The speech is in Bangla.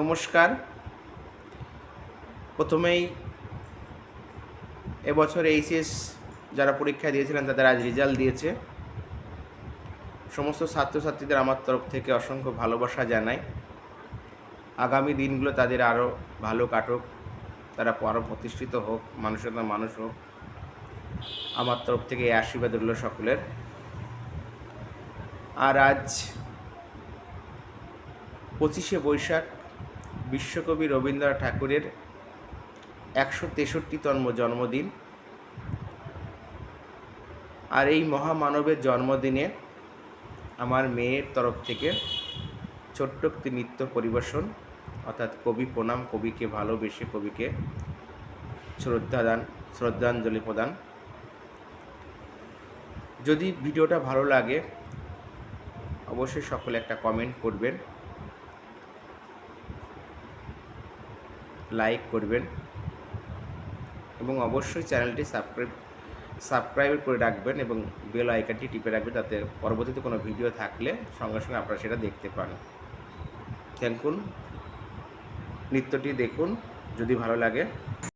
নমস্কার। প্রথমেই এবছর এইচএস যারা পরীক্ষা দিয়েছিলেন, তাদের আজ রেজাল্ট দিয়েছে। সমস্ত ছাত্রছাত্রীদের আমার তরফ থেকে অসংখ্য ভালোবাসা জানাই। আগামী দিনগুলো তাদের আরও ভালো কাটুক, তারা আরও প্রতিষ্ঠিত হোক, মানুষের মানুষ হোক। আমার তরফ থেকে এই আশীর্বাদ রইল সকলের। আর আজ পঁচিশে বৈশাখ বিশ্বকবি রবীন্দ্রনাথ ঠাকুরের একশো তেষট্টিতম জন্মদিন। আর এই মহামানবের জন্মদিনে আমার মেয়ের তরফ থেকে ছোট্ট একটি নৃত্য পরিবেশন, অর্থাৎ কবি প্রণাম, কবিকে ভালোবেসে কবিকে শ্রদ্ধা দান, শ্রদ্ধাঞ্জলি প্রদান। যদি ভিডিওটা ভালো লাগে, অবশ্যই সকলে একটা কমেন্ট করবেন। লাইক করবেন এবং অবশ্যই চ্যানেলটি সাবস্ক্রাইব সাবস্ক্রাইব করে রাখবেন এবং বেল আইকনটি টিপে রাখবেন যাতে পরবর্তীতে কোনো ভিডিও থাকলে সঙ্গে সঙ্গে আপনারা সেটা দেখতে পান। দেখুন, নৃত্যটি দেখুন, যদি ভালো লাগে।